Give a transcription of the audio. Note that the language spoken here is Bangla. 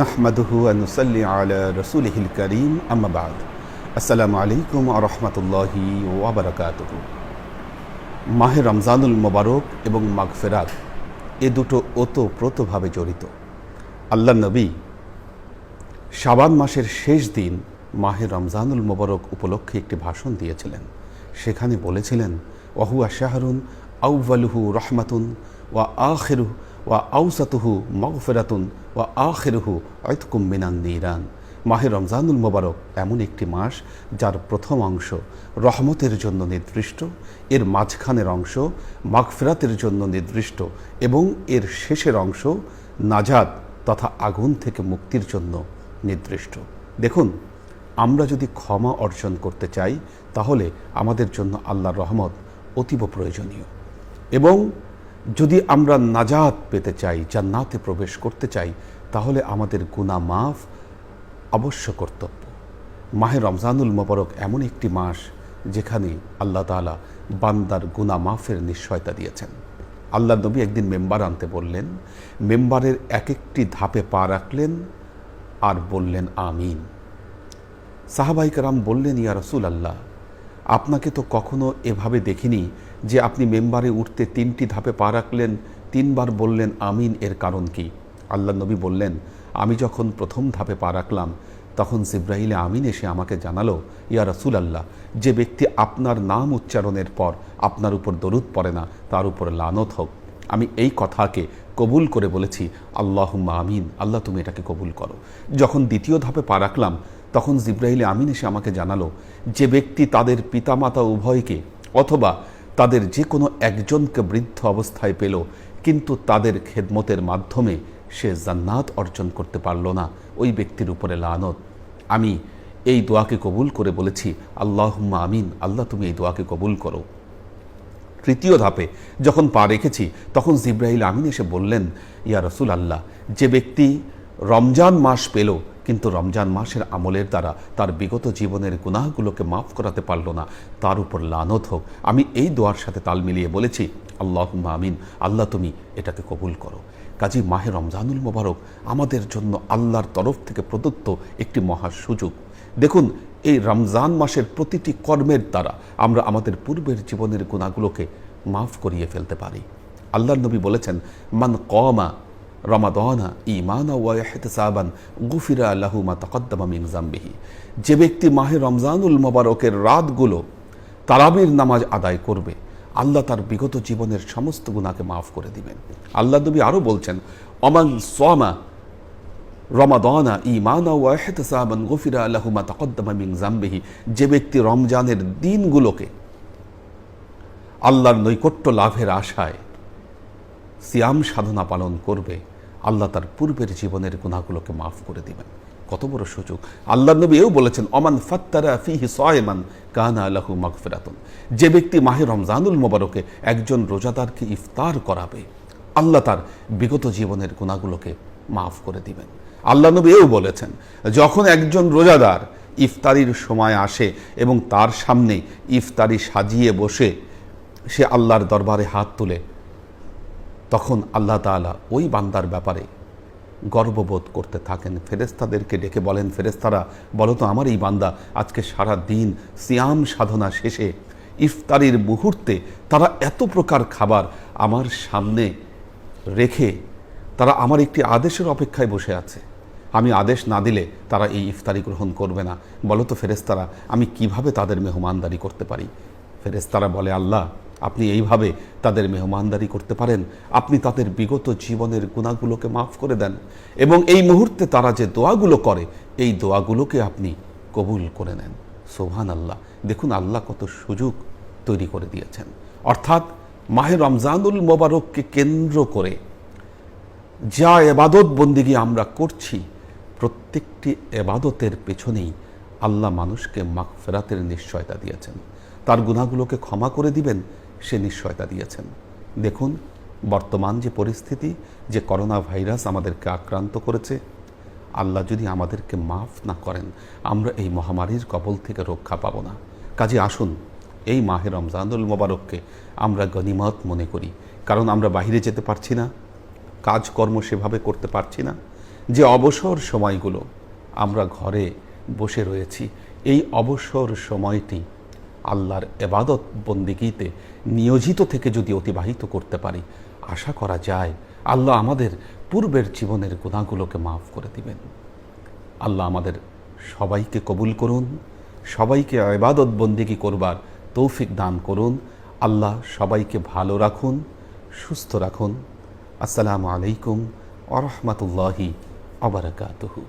নাহমাদুহু আনুসাল্লি আলা রসুলহিল করিম আসসালামু আলাইকুম মাহে রমজানুল মোবারক এবং মাগফেরাত এ দুটো ওতপ্রোতভাবে জড়িত। আল্লাহ নবী শাবান মাসের শেষ দিন মাহে রমজানুল মোবারক উপলক্ষে একটি ভাষণ দিয়েছিলেন। সেখানে বলেছিলেন, ওহুয়া শাহরুন আউ্বালুহু রহমাতুন ওয়া আখেরু ওয়া আউসাতুহু মগফেরাতুন ওয়া আখেরুহু অয়তকুম মিনান নিরান। মাহে রমজানুল মোবারক এমন একটি মাস যার প্রথম অংশ রহমতের জন্য নির্দিষ্ট, এর মাঝখানের অংশ মাগফেরাতের জন্য নির্দিষ্ট এবং এর শেষের অংশ নাজাদ তথা আগুন থেকে মুক্তির জন্য নির্দিষ্ট। দেখুন, আমরা যদি ক্ষমা অর্জন করতে চাই, তাহলে আমাদের জন্য আল্লাহর রহমত অতীব প্রয়োজনীয় এবং যদি আমরা নাজাত পেতে চাই, জান্নাতে প্রবেশ করতে চাই, তাহলে আমাদের গুণা মাফ অবশ্য কর্তব্য। মাহে রমজানুল মোবারক এমন একটি মাস যেখানে আল্লাহ তালা বান্দার গুণা মাফের নিশ্চয়তা দিয়েছেন। আল্লাহ নবী একদিন মেম্বার আনতে বললেন, মেম্বারের এক একটি ধাপে পা রাখলেন আর বললেন, আমিন। সাহাবাইকারাম বললেন, ইয়া রসুল আল্লাহ আপনাকে তো কখনো এভাবে দেখিনি যে আপনি মেম্বারে উঠতে তিনটি ধাপে পা রাখলেন, তিনবার বললেন আমিন এর কারণ কি। আল্লাহ নবী বললেন, আমি যখন প্রথম ধাপে পা রাখলাম, তখন জিব্রাহিলে আমিন এসে আমাকে জানালো, ইয়া রসুল আল্লাহ যে ব্যক্তি আপনার নাম উচ্চারণের পর আপনার উপর দরুদ পড়ে না, তার উপর লানত হোক। আমি এই কথাকে কবুল করে বলেছি, আল্লাহুম্মা আমিন, আল্লাহ তুমি এটাকে কবুল করো। যখন দ্বিতীয় ধাপে পা রাখলাম তখন জিব্রাহিলে আমিন এসে আমাকে জানালো যে ব্যক্তি তাদের পিতামাতা উভয়কে অথবা তাদের যে কোনো একজনকে বৃদ্ধ অবস্থায় পেল, কিন্তু তাদের খেদমতের মাধ্যমে সে জান্নাত অর্জন করতে পারল না। ওই ব্যক্তির উপরে লানত। আমি এই দোয়াকে কবুল করে বলেছি, আল্লাহুম্মা আমিন, আল্লাহ তুমি এই দোয়াকে কবুল করো। তৃতীয় ধাপে যখন পা রেখেছি, তখন জিব্রাহিল আমিন এসে বললেন, ইয়া রসুল আল্লাহ যে ব্যক্তি রমজান মাস পেল কিন্তু রমজান মাসের আমলের দ্বারা তার বিগত জীবনের গুনাহগুলোকে মাফ করাতে পারল না। তার উপর লানত হোক। আমি এই দোয়ার সাথে তাল মিলিয়ে বলেছি আল্লাহ আমিন। আল্লাহ তুমি এটাকে কবুল করো। কাজী মাহে রমজানুল মোবারক আমাদের জন্য আল্লাহর তরফ থেকে প্রদত্ত একটি মহা সুযোগ। দেখুন, এই রমজান মাসের প্রতিটি কর্মের দ্বারা আমরা আমাদের পূর্বের জীবনের গুণাগুলোকে মাফ করিয়ে ফেলতে পারি। আল্লাহ নবী বলেছেন, মান কমা রমাদনা আল্লাহু মা তকদ্দামা যে ব্যক্তি মাহে রমজানুল মোবারকের রাতগুলো তারাবির নামাজ আদায় করবে, আল্লাহ তার বিগত জীবনের সমস্ত গুণাকে মাফ করে দিবেন। আল্লাহ নবী আরও বলছেন অমান সোয়ামা রমাদনা ইমানা ওয়াহতেসাবান গফিরা আল্লাহুমা তকদ্দামা মিন জাম্বিহি যে ব্যক্তি রমজানের দিনগুলোকে আল্লাহর নৈকট্য লাভের আশায় সিয়াম সাধনা পালন করবে আল্লাহ তার পূর্বের জীবনের গুণাগুলোকে মাফ করে দিবেন। কত বড় সুযোগ। আল্লাহ নবী এও বলেছেন অমান ফাত্তারা ফিহি সয়মান কানা আল্লাহু মাগফিরাতুন। যে ব্যক্তি মাহে রমজানুল মোবারকে একজন রোজাদারকে ইফতার করাবে, আল্লাহ তার বিগত জীবনের গুণাগুলোকে মাফ করে দিবেন। আল্লাহ নবী এও বলেছেন, যখন একজন রোজাদার ইফতারির সময় আসে এবং তার সামনে ইফতারি সাজিয়ে বসে, সে আল্লাহর দরবারে হাত তুলে তখন আল্লাহ তালা ওই বান্দার ব্যাপারে গর্ববোধ করতে থাকেন। ফেরেস্তাদেরকে ডেকে বলেন ফেরেস্তারা বলো তো আমার এই বান্দা আজকে সারা দিন সিয়াম সাধনা শেষে ইফতারির মুহূর্তে তারা এত প্রকার খাবার আমার সামনে রেখে তারা আমার একটি আদেশের অপেক্ষায় বসে আছে। আমি আদেশ না দিলে তারা এই ইফতারি গ্রহণ করবে না। বলো তো ফেরেস্তারা আমি কীভাবে তাদের মেহমানদারি করতে পারি? ফেরেস্তারা বলে, আল্লাহ আপনি এইভাবে তাদের মেহমানদারি করতে পারেন। আপনি তাদের বিগত জীবনের গুণাগুলোকে মাফ করে দেন এবং এই মুহূর্তে তারা যে দোয়াগুলো করে, এই দোয়াগুলোকে আপনি কবুল করে নেন। সোহান আল্লাহ দেখুন আল্লাহ কত সুযোগ তৈরি করে দিয়েছেন। অর্থাৎ মাহে রমজানুল মোবারককে কেন্দ্র করে যা এবাদত বন্দিগি আমরা করছি, প্রত্যেকটি এবাদতের পেছনেই আল্লাহ মানুষকে মাগফেরাতের নিশ্চয়তা দিয়েছেন। তার গুণাগুলোকে ক্ষমা করে দিবেন সে নিশ্চয়তা দিয়েছেন। দেখুন, বর্তমান যে পরিস্থিতি, যে করোনা ভাইরাস আমাদেরকে আক্রান্ত করেছে, আল্লাহ যদি আমাদেরকে মাফ না করেন, আমরা এই মহামারীর কবল থেকে রক্ষা পাব না। কাজে আসুন, এই মাহে রমজানুল মোবারককে আমরা গনিমত মনে করি। কারণ আমরা বাইরে যেতে পারছি না, কাজকর্ম সেভাবে করতে পারছি না। যে অবসর সময়গুলো আমরা ঘরে বসে রয়েছি, এই অবসর সময়টি আল্লাহর এবাদত বন্দিগিতে নিয়োজিত থেকে যদি অতিবাহিত করতে পারি, আশা করা যায় আল্লাহ আমাদের পূর্বের জীবনের গুণাগুলোকে মাফ করে দিবেন। আল্লাহ আমাদের সবাইকে কবুল করুন, সবাইকে এবাদত বন্দিগি করবার তৌফিক দান করুন, আল্লাহ সবাইকে ভালো রাখুন, সুস্থ রাখুন। আসসালামু আলাইকুম আরহামতুল্লাহি আবরকাতহু